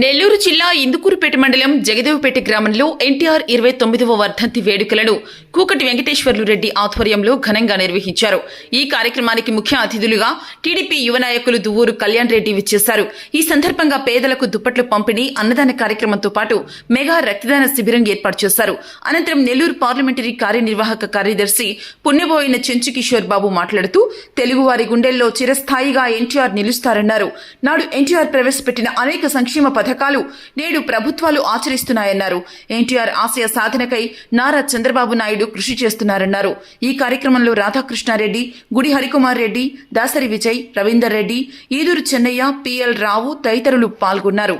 నెల్లూరు జిల్లా ఇందుకూరుపేట మండలం జగదేవపేట గ్రామంలో ఎన్టీఆర్ ఇరవై తొమ్మిదవ వర్ధంతి వేడుకలను కూకటి వెంకటేశ్వర్లు రెడ్డి ఆధ్వర్యంలో ఘనంగా నిర్వహించారు. ఈ కార్యక్రమానికి ముఖ్య అతిథులుగా టీడీపీ యువ నాయకులు దువ్వూరు కళ్యాణ్ రెడ్డి విచ్చేశారు. ఈ సందర్భంగా పేదలకు దుప్పట్లు పంపిణీ అన్నదాన కార్యక్రమంతో పాటు మెగా రక్తదాన శిబిరం ఏర్పాటు చేశారు. అనంతరం నెల్లూరు పార్లమెంటరీ కార్యనిర్వాహక కార్యదర్శి పుణ్యబోయిన చెంచు కిషోర్ బాబు మాట్లాడుతూ తెలుగువారి గుండెల్లో చిరస్థాయిగా ఎన్టీఆర్ నిలుస్తారన్నారు. నాడు ఎన్టీఆర్ ప్రవేశపెట్టిన అనేక సంక్షేమ పథకాలు నేడు ప్రభుత్వాలు ఆచరిస్తున్నాయన్నారు. ఎన్టీఆర్ ఆశయ సాధనకై నారా చంద్రబాబు నాయుడు కృషి చేస్తున్నారన్నారు. ఈ కార్యక్రమంలో రాధాకృష్ణారెడ్డి గుడి హరికుమార్ రెడ్డి దాసరి విజయ్ రవీందర్ రెడ్డి ఈదూరు చెన్నయ్య పిఎల్ రావు తదితరులు పాల్గొన్నారు.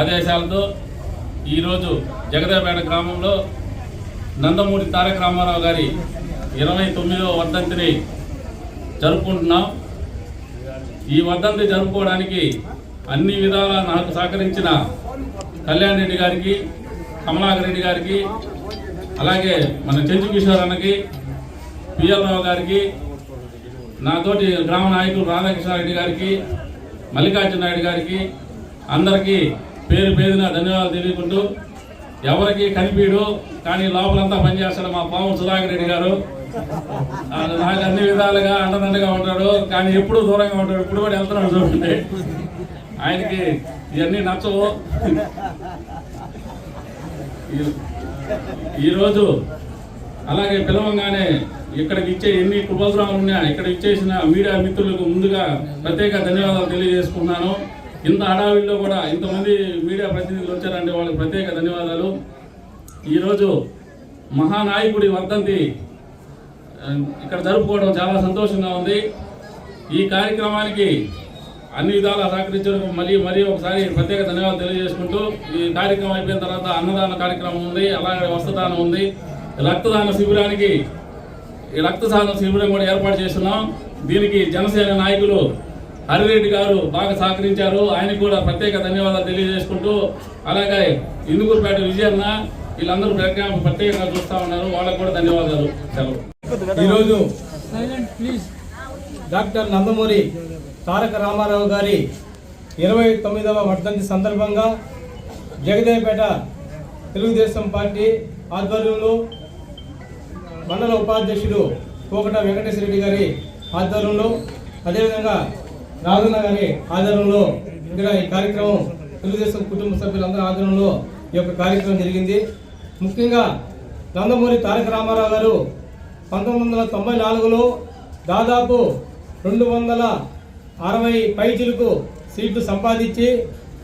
ఆదేశాలతో ఈరోజు గ్రామంలో నందమూరి తారక రామారావు గారి ఇరవై తొమ్మిదవ వర్ధంతిని జరుపుకుంటున్నాం. ఈ వర్ధంతి జరుపుకోవడానికి అన్ని విధాలా నాకు సహకరించిన కళ్యాణ్ రెడ్డి గారికి కమలాకర్ రెడ్డి గారికి అలాగే మన చెంచు కిషోర్ అన్నకి పిఎల్ రావు గారికి నాతోటి గ్రామ నాయకులు రాధాకృష్ణారెడ్డి గారికి మల్లికార్జున నాయుడు గారికి అందరికీ పేరు పేరున ధన్యవాదాలు తెలియకుంటూ ఎవరికి కనిపించడు కానీ లోపలంతా పనిచేస్తాడు మా పాము సుధాకర్ రెడ్డి గారు. నాకు అన్ని విధాలుగా అండదండగా ఉంటాడు కానీ ఎప్పుడూ దూరంగా ఉంటాడు. ఇప్పుడు కూడా వెళ్తున్నాడు చూడండి. ఆయనకి ఇవన్నీ నచ్చవు. ఈరోజు అలాగే పిలవంగానే ఇక్కడికి ఇచ్చే ఎన్ని ప్రోగ్రాంలు ఉన్నాయా ఇక్కడ ఇచ్చేసిన మీడియా మిత్రులకు ముందుగా ప్రత్యేక ధన్యవాదాలు తెలియజేసుకున్నాను ఇంత హడావిడిలో కూడా ఇంతమంది మీడియా ప్రతినిధులు వచ్చారంటే వాళ్ళకి ప్రత్యేక ధన్యవాదాలు. ఈరోజు మహానాయకుడి వర్ధంతి ఇక్కడ జరుపుకోవడం చాలా సంతోషంగా ఉంది. ఈ కార్యక్రమానికి అన్ని విధాలా సహకరించడం మళ్ళీ మరీ ఒకసారి ప్రత్యేక ధన్యవాదాలు తెలియజేసుకుంటూ ఈ కార్యక్రమం అయిపోయిన తర్వాత అన్నదాన కార్యక్రమం ఉంది అలాగే వస్త్రదానం ఉంది. రక్తదాన శిబిరానికి ఈ రక్తదాన శిబిరం కూడా ఏర్పాటు చేస్తున్నాం. దీనికి జనసేన నాయకులు హరిరెడ్డి గారు బాగా సహకరించారు. ఆయనకు కూడా ప్రత్యేక ధన్యవాదాలు తెలియజేసుకుంటూ అలాగే ఇందుకూరుపేట విజయన్న వీళ్ళందరూ ప్రత్యేకంగా చూస్తూ ఉన్నారు. వాళ్ళకు కూడా ధన్యవాదాలు. సెలవు. ఈరోజు డాక్టర్ నందమూరి తారక రామారావు గారి ఇరవై తొమ్మిదవ వర్ధంతి సందర్భంగా జగదేపేట తెలుగుదేశం పార్టీ ఆధ్వర్యంలో మండల ఉపాధ్యక్షుడు కోకట వెంకటేశ్వర రెడ్డి గారి ఆధ్వర్యంలో అదేవిధంగా రాజన్న గారి ఆధ్వర్యంలో ఇక్కడ ఈ కార్యక్రమం తెలుగుదేశం కుటుంబ సభ్యులందరి ఆధ్వర్యంలో ఈ యొక్క కార్యక్రమం జరిగింది. ముఖ్యంగా నందమూరి తారక రామారావు గారు పంతొమ్మిది వందల తొంభై నాలుగులో దాదాపు రెండు వందల అరవై పైచిలకు సీట్లు సంపాదించి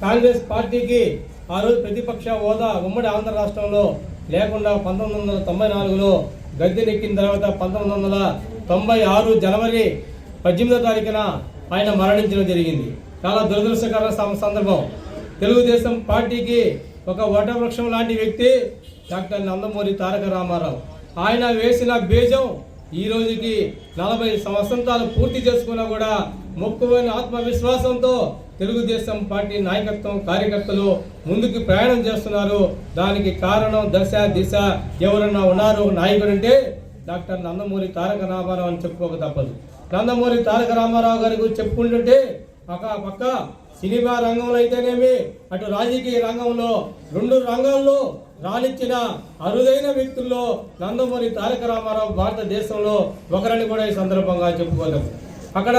కాంగ్రెస్ పార్టీకి ఆ రోజు ప్రతిపక్ష హోదా ఉమ్మడి ఆంధ్ర రాష్ట్రంలో లేకుండా పంతొమ్మిది వందల తొంభై నాలుగులో గద్దెనెక్కిన తర్వాత పంతొమ్మిది వందల తొంభై ఆరు జనవరి పద్దెనిమిదో తారీఖున ఆయన మరణించడం జరిగింది. చాలా దురదృష్టకర సం- సందర్భం. తెలుగుదేశం పార్టీకి ఒక వటవృక్షం లాంటి వ్యక్తి డాక్టర్ నందమూరి తారక రామారావు. ఆయన వేసిన బీజం ఈ రోజుకి నలభై సంవత్సరాలు పూర్తి చేసుకున్నా కూడా మొక్కువని ఆత్మవిశ్వాసంతో తెలుగుదేశం పార్టీ నాయకత్వం కార్యకర్తలు ముందుకు ప్రయాణం చేస్తున్నారు. దానికి కారణం దశ దిశ ఎవరన్నా ఉన్నారు? నాయకుడు అంటే డాక్టర్ నందమూరి తారక రామారావు అని చెప్పుకోక తప్పదు. నందమూరి తారక రామారావు గారి గురించి చెప్పుకుంటుంటే ఒక పక్క సినిమా రంగంలో అయితేనేమి అటు రాజకీయ రంగంలో రెండు రంగాల్లో రాణించిన అరుదైన వ్యక్తుల్లో నందమూరి తారక రామారావు భారతదేశంలో ఒకరని కూడా ఈ సందర్భంగా చెప్పుకోలేం. అక్కడ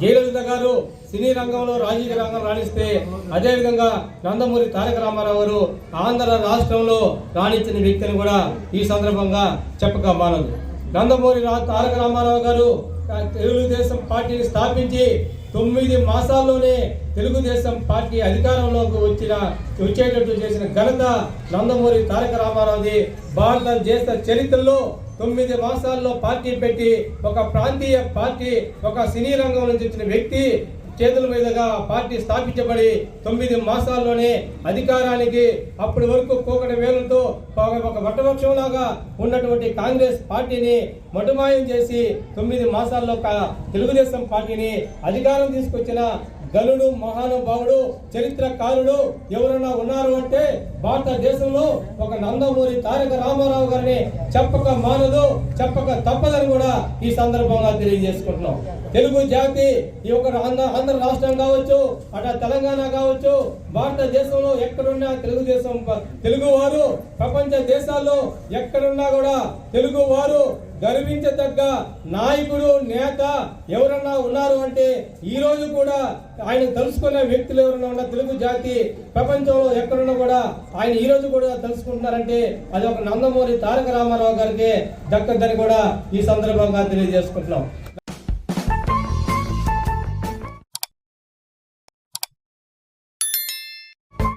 జయలలిత గారు సినీ రంగంలో రాజకీయ రంగం రాణిస్తే అదేవిధంగా నందమూరి తారక రామారావు గారు ఆంధ్ర రాష్ట్రంలో రాణించిన వ్యక్తిని కూడా ఈ సందర్భంగా చెప్పక మానదు. నందమూరి రా- తారక రామారావు గారు తెలుగుదేశం పార్టీని స్థాపించి తొమ్మిది మాసాల్లోనే తెలుగుదేశం పార్టీ అధికారంలోకి వచ్చిన వచ్చేటట్టు చేసిన ఘనత నందమూరి తారక రామారావుది. భారతదేశ చరిత్రలో తొమ్మిది మాసాల్లో పార్టీ పెట్టి ఒక ప్రాంతీయ పార్టీ ఒక సినీ రంగం నుంచి వచ్చిన వ్యక్తి చేతుల మీదుగా పార్టీ స్థాపించబడి తొమ్మిది మాసాల్లోనే అధికారానికి అప్పటి వరకు కోకటి వేలతో ఒక- ఒక వటవృక్షంలాగా ఉన్నటువంటి కాంగ్రెస్ పార్టీని మటుమాయం చేసి తొమ్మిది మాసాల్లో తెలుగుదేశం పార్టీని అధికారం తీసుకొచ్చిన గలుడు మహానుభావుడు చరిత్రకారుడు ఎవరన్నా ఉన్నారు అంటే భారతదేశంలో ఒక నందమూరి తారక రామారావు గారిని చెప్పక మానదు చెప్పక తప్పదని కూడా ఈ సందర్భంగా తెలియజేసుకుంటున్నాం. తెలుగు జాతి ఈ యొక్క ఆంధ్ర ఆంధ్ర రాష్ట్రం కావచ్చు అటు తెలంగాణ కావచ్చు భారతదేశంలో ఎక్కడున్నా తెలుగుదేశం తెలుగు వారు ప్రపంచ దేశాల్లో ఎక్కడున్నా కూడా తెలుగు వారు గర్వించదగ్గ నాయకుడు నేత ఎవరన్నా ఉన్నారు అంటే ఈ రోజు కూడా ఆయన తెలుసుకునే వ్యక్తులు ఎవరన్నా ఉన్న తెలుగు జాతి ప్రపంచంలో ఎక్కడున్నా కూడా ఆయన ఈ రోజు కూడా తెలుసుకుంటున్నారంటే అది ఒక నందమూరి తారక రామారావు గారికి దక్కదని కూడా ఈ సందర్భంగా తెలియజేసుకుంటున్నాం.